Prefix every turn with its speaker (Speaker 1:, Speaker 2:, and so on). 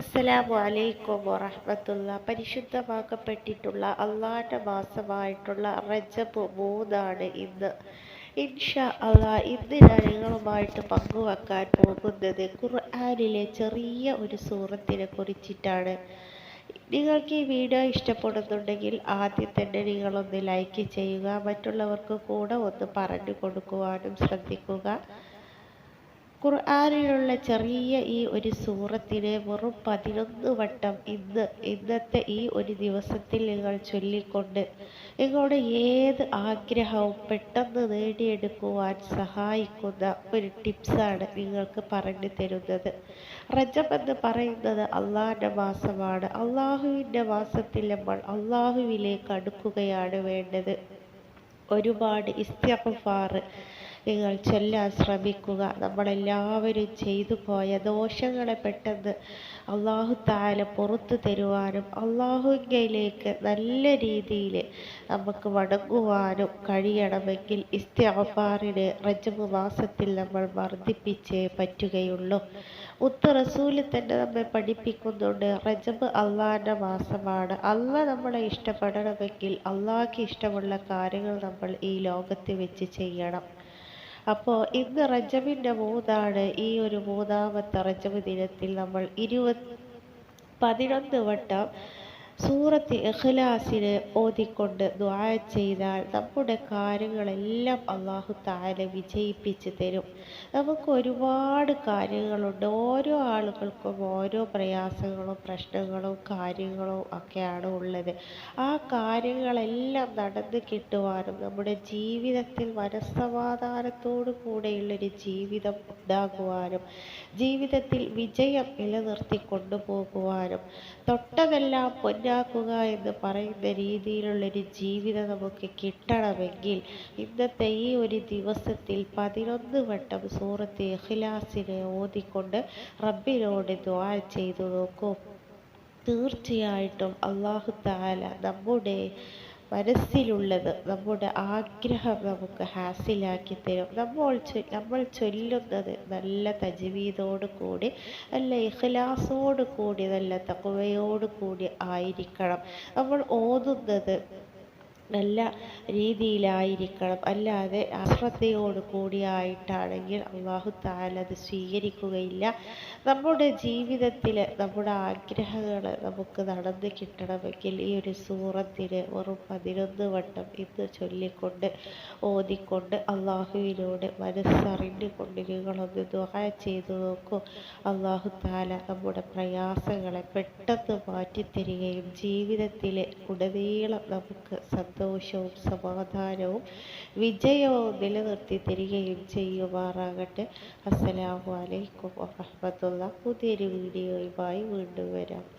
Speaker 1: അസ്സലാമു അലൈക്കും വറഹ്മത്തുള്ള പരിശുദ്ധമാക്കപ്പെട്ടിട്ടുള്ള അള്ളാന്റെ മാസമായിട്ടുള്ള റജബ് മൂന്നാണ് ഇന്ന്. ഇൻഷാ അള്ളാ ഇന്ന് ഞാൻ നിങ്ങളുമായിട്ട് പങ്കുവെക്കാൻ പോകുന്നത് ഖുർആാനിലെ ചെറിയ ഒരു സൂറത്തിനെ കുറിച്ചിട്ടാണ്. നിങ്ങൾക്ക് ഈ വീഡിയോ ഇഷ്ടപ്പെടുന്നുണ്ടെങ്കിൽ ആദ്യം തന്നെ നിങ്ങളൊന്ന് ലൈക്ക് ചെയ്യുക മറ്റുള്ളവർക്ക് കൂടെ ഒന്ന് പറഞ്ഞു കൊടുക്കുവാനും ശ്രദ്ധിക്കുക. ഖുർആനിലുള്ള ചെറിയ ഈ ഒരു സൂറത്തിലെ വെറും പതിനൊന്ന് വട്ടം ഇന്ന് ഇന്നത്തെ ഈ ഒരു ദിവസത്തിൽ നിങ്ങൾ ചൊല്ലിക്കൊണ്ട് നിങ്ങളുടെ ഏത് ആഗ്രഹവും പെട്ടെന്ന് നേടിയെടുക്കുവാൻ സഹായിക്കുന്ന ഒരു ടിപ്സാണ് നിങ്ങൾക്ക് പറഞ്ഞു തരുന്നത്. റജബ് എന്ന് പറയുന്നത് അള്ളാഹിന്റെ മാസമാണ്. അള്ളാഹുവിന്റെ മാസത്തിൽ നമ്മൾ അള്ളാഹുവിലേക്ക് അടുക്കുകയാണ് വേണ്ടത്. ഒരുപാട് ഇസ്തിഗ്ഫാർ നിങ്ങൾ ചൊല്ലാൻ ശ്രമിക്കുക. നമ്മളെല്ലാവരും ചെയ്തു പോയ ദോഷങ്ങളെ പെട്ടെന്ന് അള്ളാഹു താല പുറത്തു തരുവാനും അള്ളാഹുങ്കയിലേക്ക് നല്ല രീതിയിൽ നമുക്ക് മടങ്ങുവാനും കഴിയണമെങ്കിൽ ഇസ്തിഗ്ഫാറിന് റജബ് മാസത്തിൽ നമ്മൾ വർദ്ധിപ്പിച്ചേ പറ്റുകയുള്ളൂ. ഉത്ത് റസൂൽ തന്നെ നമ്മെ പഠിപ്പിക്കുന്നുണ്ട് റജബ് അള്ളാഹിന്റെ മാസമാണ്. അള്ള നമ്മളെ ഇഷ്ടപ്പെടണമെങ്കിൽ അള്ളാഹ്ക്ക് ഇഷ്ടമുള്ള കാര്യങ്ങൾ നമ്മൾ ഈ ലോകത്ത് വെച്ച് ചെയ്യണം. അപ്പോൾ ഇന്ന് റജബിന്റെ മൂന്നാണ് ഈ ഒരു മൂന്നാമത്തെ റജബ് ദിനത്തിൽ നമ്മൾ ഇരുപത് പതിനൊന്ന് വട്ടം സൂറത്ത് ഇഖ്ലാസിന് ഓതിക്കൊണ്ട് ദ്വാ ചെയ്താൽ നമ്മുടെ കാര്യങ്ങളെല്ലാം അള്ളാഹു താല വിജയിപ്പിച്ച് തരും. നമുക്ക് ഒരുപാട് കാര്യങ്ങളുണ്ട്. ഓരോ ആളുകൾക്കും ഓരോ പ്രയാസങ്ങളും പ്രശ്നങ്ങളും കാര്യങ്ങളും ഒക്കെയാണ് ഉള്ളത്. ആ കാര്യങ്ങളെല്ലാം നടന്നു കിട്ടുവാനും നമ്മുടെ ജീവിതത്തിൽ മനസ്സമാധാനത്തോടു കൂടെയുള്ളൊരു ജീവിതം ഉണ്ടാകുവാനും ജീവിതത്തിൽ വിജയം നിലനിർത്തി കൊണ്ടുപോകുവാനും തൊട്ടതെല്ലാം പൊന്നാക്കുക എന്ന് പറയുന്ന രീതിയിലുള്ളൊരു ജീവിതം നമുക്ക് കിട്ടണമെങ്കിൽ ഇന്നത്തെ ഈ ഒരു ദിവസത്തിൽ പതിനൊന്ന് വട്ടം സൂറത്ത് ഇഖ്ലാസിനെ ഓതിക്കൊണ്ട് റബ്ബിനോട് ദ്വാ ചെയ്തു നോക്കൂ. തീർച്ചയായിട്ടും അള്ളാഹു താല നമ്മുടെ മനസ്സിലുള്ളത് നമ്മുടെ ആഗ്രഹം നമുക്ക് ഹാസിലാക്കി തരും. നമ്മൾ നമ്മൾ ചൊല്ലുന്നത് നല്ല തജ്വീദോട് കൂടി നല്ല ഇഖ്ലാസോട് കൂടി നല്ല തഖ്വയോട് കൂടി ആയിരിക്കണം. നമ്മൾ ഓതുന്നത് നല്ല രീതിയിലായിരിക്കണം. അല്ലാതെ അശ്രദ്ധയോട് കൂടിയായിട്ടാണെങ്കിൽ അള്ളാഹു താല അത് സ്വീകരിക്കുകയില്ല. നമ്മുടെ ജീവിതത്തിൽ നമ്മുടെ ആഗ്രഹങ്ങൾ നമുക്ക് നടന്നു കിട്ടണമെങ്കിൽ ഈ ഒരു സൂറത്തിന് വെറും പതിനൊന്ന് വട്ടം ഇന്ന് ചൊല്ലിക്കൊണ്ട് ഓതിക്കൊണ്ട് അള്ളാഹുവിനോട് മനസ്സറിഞ്ഞു കൊണ്ട് നിങ്ങളൊന്ന് ദുഹ ചെയ്തു നോക്കൂ. അള്ളാഹു താല നമ്മുടെ പ്രയാസങ്ങളെ പെട്ടെന്ന് മാറ്റിത്തരികയും ജീവിതത്തിലെ ഉടനീളം നമുക്ക് സന്തോഷവും സമാധാനവും വിജയവും നിലനിർത്തി തരികയും ചെയ്യുമാറാകട്ടെ. അസ്സലാമു അലൈക്കും വറഹ്മത്തുള്ളാഹി. പുതിയൊരു വീഡിയോയുമായി വീണ്ടും വരാം.